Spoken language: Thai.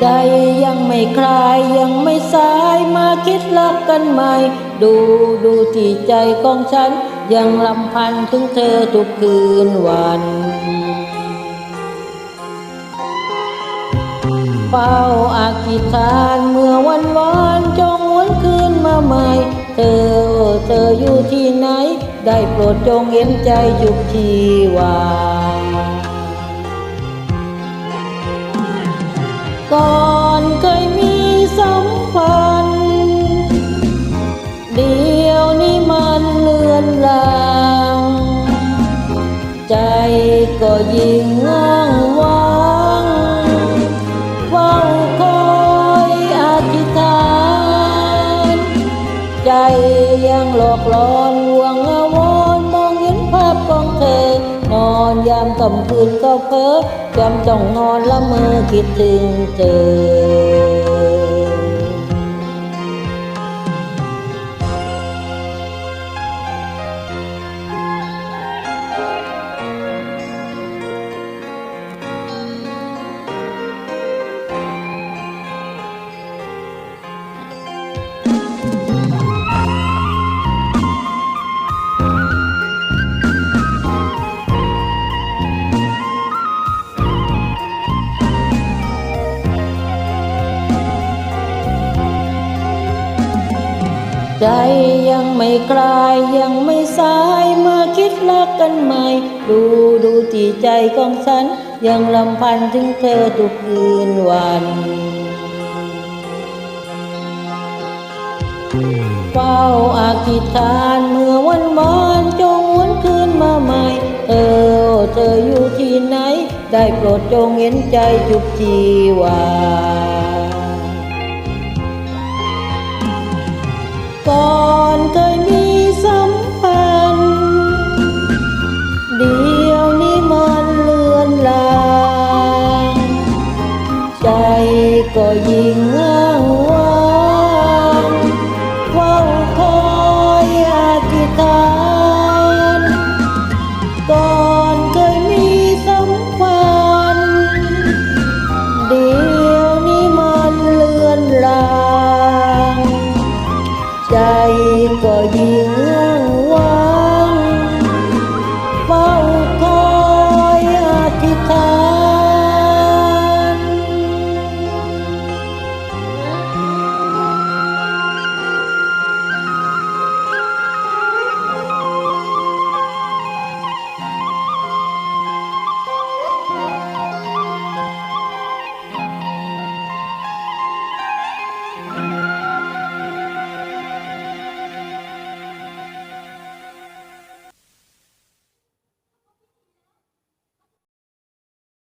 ใจยังไม่คลายยังไม่สายมาคิดรักกันใหม่ ดูดูที่ใจของฉัน ยังลำพันถึงเธอทุกคืนวันเฝ้าอากิธานเมื่อวันวานจงวนคืนมาใหม่ เธอเธออยู่ที่ไหน ได้โปรดจงเห็นใจจุกชีวา ก่อนเคยมีสัมพันธ์เดียวนี้มันเลือนลางใจก็ยิ่งง่างว้างเฝ้าคอยอธิษฐาน ใจยังหลอกหลอน ยามค่ำคืนก็เพ้อจำต้องนอนละเมอคิดถึงเธอ ใจยังไม่คลายยังไม่สายเมาคิดรักกันใหม่ ดูดูที่ใจของฉัน ยังลำพันถึงเธอทุกคืนวัน เฝ้าอากิธานเมื่อวันวานจงวนคืนมาใหม่เธออเธออยู่ที่ไหน ได้โปรดจงเห็นใจจุกจีวา ก่อนเคยมีสัมพันธ์เดียวนี้มันเลือนลางใจก็ยิ่งอ้างว้างเฝ้าคอยอธิษฐานก่อน